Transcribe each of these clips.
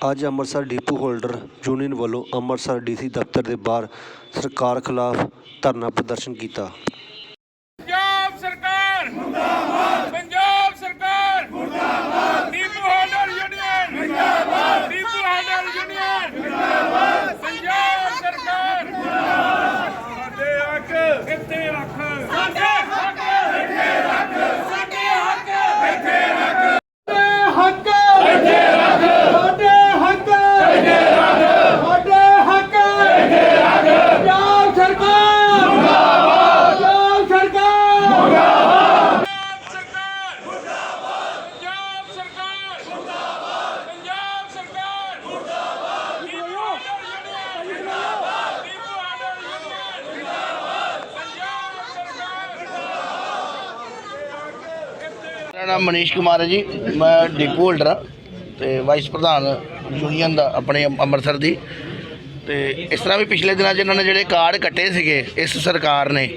ਅੱਜ Amritsar depot holder union ਵੱਲੋਂ Amritsar DC ਦਫ਼ਤਰ ਦੇ ਬਾਹਰ ਸਰਕਾਰ ਖਿਲਾਫ ਧਰਨਾ ਪ੍ਰਦਰਸ਼ਨ ਕੀਤਾ ਪੰਜਾਬ ਸਰਕਾਰ ਮੁਰਦਾਬਾਦ ਪੰਜਾਬ ਸਰਕਾਰ ਮੁਰਦਾਬਾਦ ਡੀਪੂ ਹੋਲਡਰ ਯੂਨੀਅਨ ਮੁਰਦਾਬਾਦ ਡੀਪੂ ਹੋਲਡਰ ਯੂਨੀਅਨ ਮੁਰਦਾਬਾਦ ਪੰਜਾਬ ਸਰਕਾਰ ਮੁਰਦਾਬਾਦ ਸਾਡੇ ਹੱਕ ਇੱਥੇ ਰੱਖ ਸਾਡੇ ਹੱਕ ਇੱਥੇ ਰੱਖ ਸਾਡੇ ਹੱਕ ਇੱਥੇ ਰੱਖ ਹੱਕ ਇੱਥੇ ਰੱਖ ਸਾਡੇ ਹੱਕ ਇੱਥੇ ਰੱਖ ਸਾਡੇ ਹੱਕ ਇੱਥੇ ਰੱਖ ਪੰਜਾਬ ਸਰਕਾਰ ਮੁਰਦਾਬਾਦ ਪੰਜਾਬ ਸਰਕਾਰ ਪੰਜਾਬ ਸਰਕਾਰ ਮੁਰਦਾਬਾਦ ਪੰਜਾਬ ਸਰਕਾਰ ਮੁਰਦਾਬਾਦ ਪੰਜਾਬ ਸਰਕਾਰ ਮੁਰਦਾਬਾਦ ਡੀਪੂ ਹੋਲਡਰ ਯੂਨੀਅਨ ਮੁਰਦਾਬਾਦ ਡੀਪੂ ਹੋਲਡਰ ਯੂਨੀਅਨ ਮੁਰਦਾਬਾਦ ਪੰਜਾਬ ਸਰਕਾਰ ਮੇਰਾ ਨਾਮ ਮਨੀਸ਼ ਕੁਮਾਰ ਹੈ ਜੀ। ਮੈਂ ਡਿਪੂ ਹੋਲਡਰ ਹਾਂ ਤੇ ਵਾਈਸ ਪ੍ਰਧਾਨ ਯੂਨੀਅਨ ਦਾ ਆਪਣੇ ਅੰਮ੍ਰਿਤਸਰ ਦੀ। ਤੇ ਇਸ ਤਰ੍ਹਾਂ ਵੀ ਪਿਛਲੇ ਦਿਨਾਂ 'ਚ ਇਹਨਾਂ ਨੇ ਜਿਹੜੇ ਕਾਰਡ ਕੱਟੇ ਸੀਗੇ ਇਸ ਸਰਕਾਰ ਨੇ,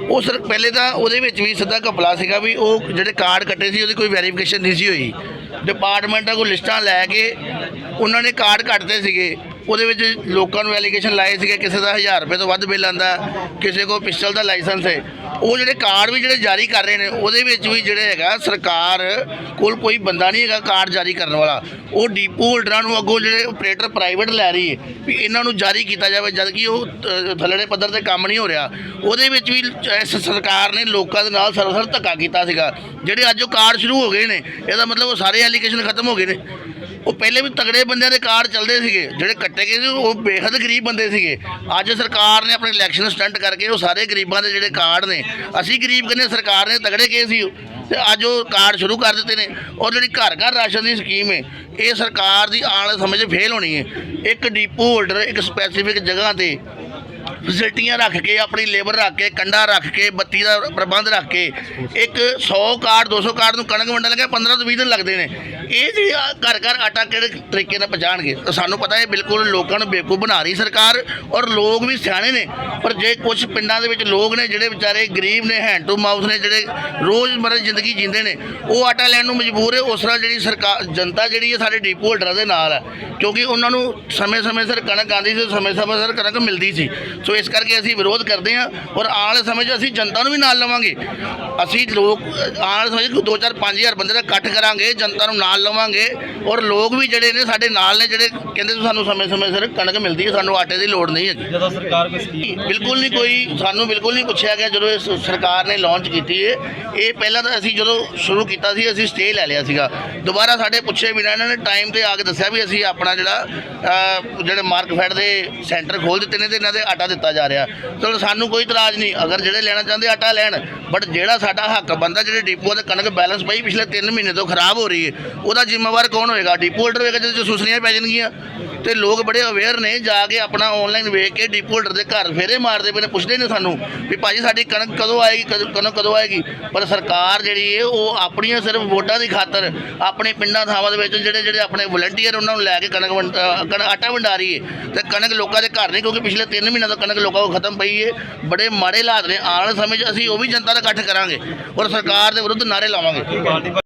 ਉਹ ਸਰ ਪਹਿਲੇ ਤਾਂ ਉਹਦੇ ਵਿੱਚ ਵੀ ਸਿੱਧਾ ਘਪਲਾ ਸੀਗਾ ਵੀ ਉਹ ਜਿਹੜੇ ਕਾਰਡ ਕੱਟੇ ਸੀ ਉਹਦੀ ਕੋਈ ਵੈਰੀਫਿਕੇਸ਼ਨ ਨਹੀਂ ਸੀ ਹੋਈ। ਡਿਪਾਰਟਮੈਂਟਾਂ ਕੋਲ ਲਿਸਟਾਂ ਲੈ ਕੇ ਉਹਨਾਂ ਨੇ ਕਾਰਡ ਕੱਟਦੇ ਸੀਗੇ। ਉਹਦੇ ਵਿੱਚ ਲੋਕਾਂ ਨੂੰ ਐਲੀਗੇਸ਼ਨ ਲਾਏ ਸੀਗੇ, ਕਿਸੇ ਦਾ 1000 ਰੁਪਏ ਤੋਂ ਵੱਧ ਬਿੱਲ ਆਂਦਾ ਕਿਸੇ ਕੋਲ ਪਿਸਟਲ ਦਾ ਲਾਇਸੈਂਸ ਹੈ। ਉਹ ਜਿਹੜੇ ਕਾਰਡ ਵੀ ਜਿਹੜੇ ਜਾਰੀ ਕਰ ਰਹੇ ਨੇ, ਉਹਦੇ ਵਿੱਚ ਵੀ ਜਿਹੜੇ ਹੈਗਾ ਸਰਕਾਰ ਕੋਲ ਕੋਈ ਬੰਦਾ ਨਹੀਂ ਹੈਗਾ ਕਾਰਡ ਜਾਰੀ ਕਰਨ ਵਾਲਾ। ਉਹ ਡੀਪੂ ਹੋਲਡਰਾਂ ਨੂੰ ਅੱਗੋਂ ਜਿਹੜੇ ਆਪਰੇਟਰ ਪ੍ਰਾਈਵੇਟ ਲੈ ਰਹੀ ਹੈ ਵੀ ਇਹਨਾਂ ਨੂੰ ਜਾਰੀ ਕੀਤਾ ਜਾਵੇ ਜਦ ਕਿ ਉਹ ਥੱਲੜੇ ਪੱਧਰ ਤੇ ਕੰਮ ਨਹੀਂ ਹੋ ਰਿਹਾ। ਉਹਦੇ ਵਿੱਚ ਵੀ ਇਸ ਸਰਕਾਰ ਨੇ ਲੋਕਾਂ ਦੇ ਨਾਲ ਸਰਵਸਰ ਧੱਕਾ ਕੀਤਾ ਸੀਗਾ। ਜਿਹੜੇ ਅੱਜ ਉਹ ਕਾਰਡ ਸ਼ੁਰੂ ਹੋ ਗਏ ਨੇ, ਇਹਦਾ ਮਤਲਬ ਉਹ ਸਾਰੇ ਐਲੀਗੇਸ਼ਨ ਖਤਮ ਹੋ ਗਏ ਨੇ। ਉਹ ਪਹਿਲੇ ਵੀ ਤਗੜੇ ਬੰਦਿਆਂ ਦੇ ਕਾਰਡ ਚੱਲਦੇ ਸੀਗੇ, ਜਿਹੜੇ ਕੱਟੇ ਗਏ ਸੀ, ਉਹ ਬੇਹੱਦ ਗਰੀਬ ਬੰਦੇ ਸੀਗੇ। ਅੱਜ ਸਰਕਾਰ ਨੇ ਆਪਣੇ ਇਲੈਕਸ਼ਨ ਸਟੰਟ ਕਰਕੇ ਉਹ ਸਾਰੇ ਗਰੀਬਾਂ ਦੇ ਜਿਹੜੇ ਕਾਰਡ ਨੇ ਅਸੀਂ ਗਰੀਬ ਕਹਿੰਦੇ ਸਰਕਾਰ ਨੇ ਤਗੜੇ ਕਹੇ ਸੀ ਤੇ ਅੱਜ ਉਹ ਕਾਰਡ ਸ਼ੁਰੂ ਕਰ ਦਿੱਤੇ ਨੇ। ਔਰ ਜਿਹੜੀ ਘਰ ਘਰ ਰਾਸ਼ਨ ਦੀ ਸਕੀਮ ਹੈ ਇਹ ਸਰਕਾਰ ਦੀ ਆਉਣ ਵਾਲੇ ਸਮੇਂ 'ਚ ਫੇਲ ਹੋਣੀ ਹੈ ਇੱਕ ਡੀਪੂ ਹੋਲਡਰ ਇੱਕ ਸਪੈਸੀਫਿਕ ਜਗ੍ਹਾ ਤੇ ਫੈਸਿਲਿਟੀਆਂ ਰੱਖ ਕੇ, ਆਪਣੀ ਲੇਬਰ ਰੱਖ ਕੇ, ਕੰਡਾ ਰੱਖ ਕੇ, ਬੱਤੀ ਦਾ ਪ੍ਰਬੰਧ ਰੱਖ ਕੇ, ਇੱਕ 100 ਕਾਰਡ 200 ਕਾਰਡ ਨੂੰ ਕਣਕ ਵੰਡਣ ਲੱਗੇ 15 ਤੋਂ 20 ਦਿਨ ਲੱਗਦੇ ਨੇ। ਇਹ ਜਿਹੜੀ ਘਰ ਘਰ ਆਟਾ ਕਿਹੜੇ ਤਰੀਕੇ ਨਾਲ ਪਹੁੰਚਾਣਗੇ? ਤਾਂ ਸਾਨੂੰ ਪਤਾ ਇਹ ਬਿਲਕੁਲ ਲੋਕਾਂ ਨੂੰ ਬੇਵਕੂਫ ਬਣਾ ਰਹੀ ਸਰਕਾਰ ਔਰ ਲੋਕ ਵੀ ਸਿਆਣੇ ਨੇ। ਪਰ ਜੇ ਕੁਝ ਪਿੰਡਾਂ ਦੇ ਵਿੱਚ ਲੋਕ ਨੇ ਜਿਹੜੇ ਵਿਚਾਰੇ ਗਰੀਬ ਨੇ ਹੈਂਡ ਟੂ ਮਾਊਥ ਨੇ, ਜਿਹੜੇ ਰੋਜ਼ਮਰਰਾ ਜ਼ਿੰਦਗੀ ਜੀਂਦੇ ਨੇ, ਉਹ ਆਟਾ ਲੈਣ ਨੂੰ ਮਜਬੂਰ ਹੈ। ਉਸ ਤਰ੍ਹਾਂ ਜਿਹੜੀ ਸਰਕਾਰ, ਜਨਤਾ ਜਿਹੜੀ ਹੈ ਸਾਡੇ ਡੀਪੂ ਹੋਲਡਰਾਂ ਦੇ ਨਾਲ ਹੈ। ਕਿਉਂਕਿ ਉਹਨਾਂ ਨੂੰ ਸਮੇਂ-ਸਮੇਂ ਸਿਰ ਕਣਕ ਆਉਂਦੀ ਸੀ, ਸਮੇਂ-ਸਮੇਂ ਸਿਰ ਕਣਕ ਮਿਲਦੀ ਸੀ। ਸੋ ਇਸ ਕਰਕੇ ਅਸੀਂ ਵਿਰੋਧ ਕਰਦੇ ਹਾਂ ਔਰ ਆਉਣ ਵਾਲੇ ਸਮੇਂ 'ਚ ਅਸੀਂ ਜਨਤਾ ਨੂੰ ਵੀ ਨਾਲ ਲਵਾਂਗੇ। ਅਸੀਂ ਲੋਕ ਆਉਣ ਵਾਲੇ ਸਮੇਂ 'ਚ 2 4 5000 ਬੰਦੇ ਦਾ ਇਕੱਠ ਕਰਾਂਗੇ ਜਨਤਾ ਨੂੰ ਨਾਲ ਲਵਾਂਗੇ ਔਰ ਲੋਕ ਵੀ ਜਿਹੜੇ ਨੇ ਸਾਡੇ ਨਾਲ ਨੇ ਜਿਹੜੇ ਕਹਿੰਦੇ ਸਾਨੂੰ ਸਮੇਂ-ਸਮੇਂ ਸਿਰ ਕਣਕ ਮਿਲਦੀ ਹੈ ਸਾਨੂੰ ਆਟੇ ਦੀ ਲੋੜ ਨਹੀਂ ਹੈਗੀ। ਜਦੋਂ ਸਰਕਾਰ ਕੋਈ ਸਕੀਮ ਬਿਲਕੁਲ ਨਹੀਂ ਕੋਈ ਸਾਨੂੰ ਬਿਲਕੁਲ ਨਹੀਂ ਪੁੱਛਿਆ ਗਿਆ ਜਦੋਂ ਇਸ ਸਰਕਾਰ ਨੇ ਲਾਂਚ ਕੀਤੀ ਹੈ। ਇਹ ਪਹਿਲਾਂ ਤਾਂ ਅਸੀਂ ਜਦੋਂ ਸ਼ੁਰੂ ਕੀਤਾ ਸੀ ਅਸੀਂ ਸਟੇ ਲੈ ਲਿਆ ਸੀਗਾ। ਦੁਬਾਰਾ ਸਾਡੇ ਪੁੱਛੇ ਬਿਨਾਂ ਇਹਨਾਂ ਨੇ ਟਾਈਮ ਤੇ ਆ ਕੇ ਦੱਸਿਆ ਵੀ ਅਸੀਂ ਆਪਣਾ ਜਿਹੜਾ ਜਿਹੜੇ ਮਾਰਕਫੈਡ ਦੇ ਸੈਂਟਰ ਖੋਲ ਦਿੱਤੇ ਨੇ ਤੇ ਇਹਨਾਂ ਦੇ ਆਟਾ ਦਿੱਤਾ ਜਾ ਰਿਹਾ। ਚਲੋ ਸਾਨੂੰ ਕੋਈ ਇਤਰਾਜ਼ ਨਹੀਂ। ਅਗਰ ਜਿਹੜੇ ਲੈਣਾ ਚਾਹੁੰਦੇ ਆਟਾ ਲੈਣ ਬਟ ਜਿਹੜਾ ਸਾਡਾ ਹੱਕ ਬੰਦਾ ਜਿਹੜੇ ਡਿਪੋ ਦੇ ਕਣਕ ਬੈਲੈਂਸ ਪਈ ਪਿਛਲੇ 3 ਮਹੀਨੇ ਤੋਂ ਖਰਾਬ ਹੋ ਰਹੀ ਹੈ, ਉਹਦਾ ਜ਼ਿੰਮੇਵਾਰ ਕੌਣ ਹੋਏਗਾ? ਡਿਪੂ ਹੋਲਡਰ ਹੋਏਗਾ, ਜਿਹਦੇ ਚ ਸੁਸਨੀਆਂ ਪੈ ਜਾਣਗੀਆਂ। ਤੇ ਲੋਕ ਬੜੇ ਅਵੇਅਰ ਨੇ, ਜਾ ਕੇ ਆਪਣਾ ਆਨਲਾਈਨ ਵੇਖ ਕੇ ਡੀਪੂ ਹੋਲਡਰ ਦੇ ਘਰ ਫੇਰੇ ਮਾਰਦੇ ਪਏ ਨੇ, ਪੁੱਛਦੇ ਨੇ ਸਾਨੂੰ ਵੀ ਭਾਜੀ ਸਾਡੀ ਕਣਕ ਕਦੋਂ ਆਏਗੀ, ਕਦੋਂ ਕਣਕ ਕਦੋਂ ਆਏਗੀ? ਪਰ ਸਰਕਾਰ ਜਿਹੜੀ ਹੈ ਉਹ ਆਪਣੀਆਂ ਸਿਰਫ ਵੋਟਾਂ ਦੀ ਖਾਤਰ ਆਪਣੇ ਪਿੰਡਾਂ ਥਾਵਾਂ ਦੇ ਵਿੱਚ ਜਿਹੜੇ ਜਿਹੜੇ ਆਪਣੇ ਵਲੰਟੀਅਰ ਉਹਨਾਂ ਨੂੰ ਲੈ ਕੇ ਕਣਕ ਵੰਡ- ਅਹ ਆਟਾ ਵੰਡਾ ਰਹੀ ਹੈ ਤੇ ਕਣਕ ਲੋਕਾਂ ਦੇ ਘਰ ਨਹੀਂ, ਕਿਉਂਕਿ ਪਿਛਲੇ 3 ਮਹੀਨਿਆਂ ਤੋਂ ਕਣਕ ਲੋਕਾਂ ਕੋਲ ਖਤਮ ਪਈ ਹੈ ਬੜੇ ਮਾੜੇ ਹਾਲਾਤ ਨੇ। ਆਉਣ ਵਾਲੇ ਸਮੇਂ 'ਚ ਅਸੀਂ ਉਹ ਵੀ ਜਨਤਾ ਦਾ ਇਕੱਠ ਕਰਾਂਗੇ। ਔਰ ਸਰਕਾਰ ਦੇ ਵਿਰੁੱਧ ਨਾਰੇ ਲਾਵਾਂਗੇ।